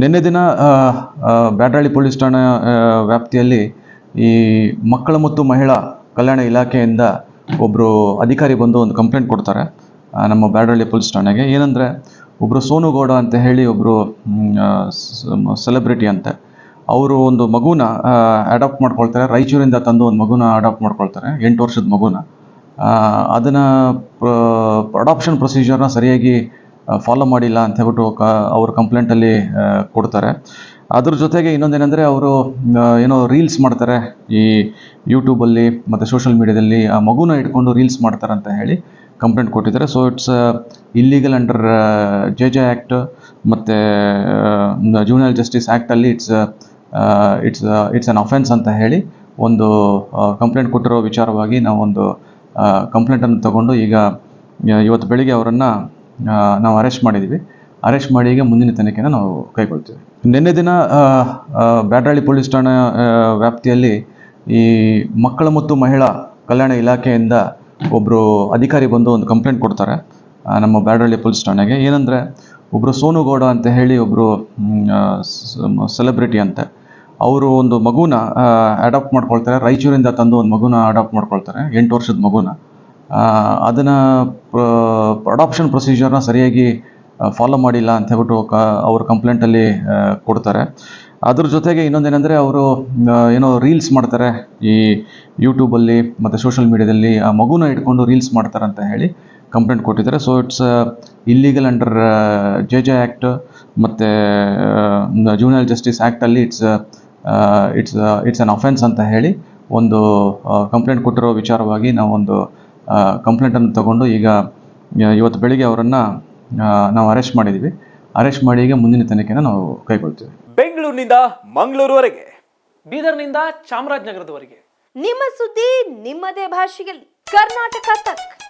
ನಿನ್ನೆ ದಿನ ಆ, ಪೊಲೀಸ್ ಠಾಣಾ ವ್ಯಾಪ್ತಿಯಲ್ಲಿ ಈ ಮಕ್ಕಳ ಮತ್ತು ಮಹಿಳಾ ಕಲ್ಯಾಣ ಇಲಾಖೆಯಿಂದ ಒಬ್ಬರು ಅಧಿಕಾರಿ ಬಂದು ಒಂದು ಕಂಪ್ಲೇಂಟ್ ಕೊಡ್ತಾರೆ ನಮ್ಮ ಬ್ಯಾಡ್ರಳ್ಳಿ ಪೊಲೀಸ್ ಠಾಣೆಗೆ. ಏನಂದರೆ ಒಬ್ಬರು ಸೋನು ಗೌಡ ಅಂತ ಹೇಳಿ ಒಬ್ಬರು ಸೆಲೆಬ್ರಿಟಿ ಅಂತೆ. ಅವರು ಒಂದು ಮಗುನ ಅಡಾಪ್ಟ್ ಮಾಡ್ಕೊಳ್ತಾರೆ. ರಾಯಚೂರಿಂದ ತಂದು ಒಂದು ಮಗುನ ಅಡಾಪ್ಟ್ ಮಾಡ್ಕೊಳ್ತಾರೆ ಎಂಟು ವರ್ಷದ ಮಗುನ. ಅದನ್ನು ಅಡಾಪ್ಷನ್ ಪ್ರೊಸೀಜರ್ನ ಸರಿಯಾಗಿ ಫಾಲೋ ಮಾಡಿಲ್ಲ ಅಂತ ಹೇಳ್ಬಿಟ್ಟು ಕ, ಅವ್ರ ಕಂಪ್ಲೇಂಟಲ್ಲಿ ಕೊಡ್ತಾರೆ. ಅದ್ರ ಜೊತೆಗೆ ಇನ್ನೊಂದೇನೆಂದರೆ ಅವರು ಏನೋ ರೀಲ್ಸ್ ಮಾಡ್ತಾರೆ ಈ ಯೂಟ್ಯೂಬಲ್ಲಿ ಮತ್ತು ಸೋಷಲ್ ಮೀಡಿಯಾದಲ್ಲಿ ಆ, ಮಗುನ ಇಟ್ಕೊಂಡು ರೀಲ್ಸ್ ಮಾಡ್ತಾರೆ ಅಂತ ಹೇಳಿ ಕಂಪ್ಲೇಂಟ್ ಕೊಟ್ಟಿದ್ದಾರೆ. So it's illegal under J J act ಮತ್ತು junior justice ಆ್ಯಕ್ಟಲ್ಲಿ it's it's it's an offence ಅಂತ ಹೇಳಿ ಒಂದು ಕಂಪ್ಲೇಂಟ್ ಕೊಟ್ಟಿರೋ ವಿಚಾರವಾಗಿ ನಾವೊಂದು ಕಂಪ್ಲೇಂಟನ್ನು ತಗೊಂಡು ಈಗ ಇವತ್ತು ಬೆಳಿಗ್ಗೆ ಅವರನ್ನು ನಾವು ಅರೆಸ್ಟ್ ಮಾಡಿದ್ದೀವಿ ಅರೆಸ್ಟ್ ಮಾಡಿ ಈಗ ಮುಂದಿನ ತನಿಖೆನ ನಾವು ಕೈಗೊಳ್ತೀವಿ. ನಿನ್ನೆ ದಿನ ಆ, ಪೊಲೀಸ್ ಠಾಣಾ ವ್ಯಾಪ್ತಿಯಲ್ಲಿ ಈ ಮಕ್ಕಳ ಮತ್ತು ಮಹಿಳಾ ಕಲ್ಯಾಣ ಇಲಾಖೆಯಿಂದ ಒಬ್ಬರು ಅಧಿಕಾರಿ ಬಂದು ಒಂದು ಕಂಪ್ಲೇಂಟ್ ಕೊಡ್ತಾರೆ. ನಮ್ಮ ಬ್ಯಾಡರಳ್ಳಿ ಪೊಲೀಸ್ ಠಾಣೆಗೆ. ಏನಂದರೆ ಒಬ್ಬರು ಸೋನು ಗೌಡ ಅಂತ ಹೇಳಿ ಒಬ್ಬರು ಸೆಲೆಬ್ರಿಟಿ ಅಂತೆ. ಅವರು ಒಂದು ಮಗುನ ಅಡಾಪ್ಟ್ ಮಾಡ್ಕೊಳ್ತಾರೆ. ರಾಯಚೂರಿಂದ ತಂದು ಒಂದು ಮಗುನ ಅಡಾಪ್ಟ್ ಮಾಡ್ಕೊಳ್ತಾರೆ. ಎಂಟು ವರ್ಷದ ಮಗುನ. ಅದನ್ನು ಅಡಾಪ್ಷನ್ ಪ್ರೊಸೀಜರ್ನ ಸರಿಯಾಗಿ ಫಾಲೋ ಮಾಡಿಲ್ಲ ಅಂತ ಹೇಳ್ಬಿಟ್ಟು ಕ, ಅವ್ರ ಕಂಪ್ಲೇಂಟಲ್ಲಿ ಕೊಡ್ತಾರೆ. ಅದ್ರ ಜೊತೆಗೆ ಇನ್ನೊಂದೇನೆಂದರೆ ಅವರು ಏನೋ ರೀಲ್ಸ್ ಮಾಡ್ತಾರೆ. ಈ ಯೂಟ್ಯೂಬಲ್ಲಿ ಮತ್ತು ಸೋಷಲ್ ಮೀಡ್ಯಾದಲ್ಲಿ ಆ ಮಗುನ ಇಟ್ಕೊಂಡು ರೀಲ್ಸ್ ಮಾಡ್ತಾರೆ ಅಂತ ಹೇಳಿ ಕಂಪ್ಲೇಂಟ್ ಕೊಟ್ಟಿದ್ದಾರೆ. So it's illegal under J J act ಮತ್ತು ಜೂನಿಯಲ್ justice ಆ್ಯಕ್ಟಲ್ಲಿ it's it's it's an offence ಅಂತ ಹೇಳಿ ಒಂದು ಕಂಪ್ಲೇಂಟ್ ಕೊಟ್ಟಿರೋ ವಿಚಾರವಾಗಿ ನಾವೊಂದು ಕಂಪ್ಲೇಂಟನ್ನು ತಗೊಂಡು ಈಗ ಇವತ್ತು ಬೆಳಿಗ್ಗೆ ಅವರನ್ನು ನಾವು ಅರೆಸ್ಟ್ ಮಾಡಿದ್ದೀವಿ ಅರೆಸ್ಟ್ ಮಾಡಿ ಈಗ ಮುಂದಿನ ತನಿಖೆನ ನಾವು ಕೈಗೊಳ್ತೀವಿ. ಬೆಂಗಳೂರಿನಿಂದ ಮಂಗಳೂರುವರೆಗೆ ಬೀದರ್ನಿಂದ ಚಾಮರಾಜನಗರದವರೆಗೆ. ನಿಮ್ಮ ಸುದ್ದಿ ನಿಮ್ಮದೇ ಭಾಷೆಯಲ್ಲಿ. ಕರ್ನಾಟಕ ತಕ್.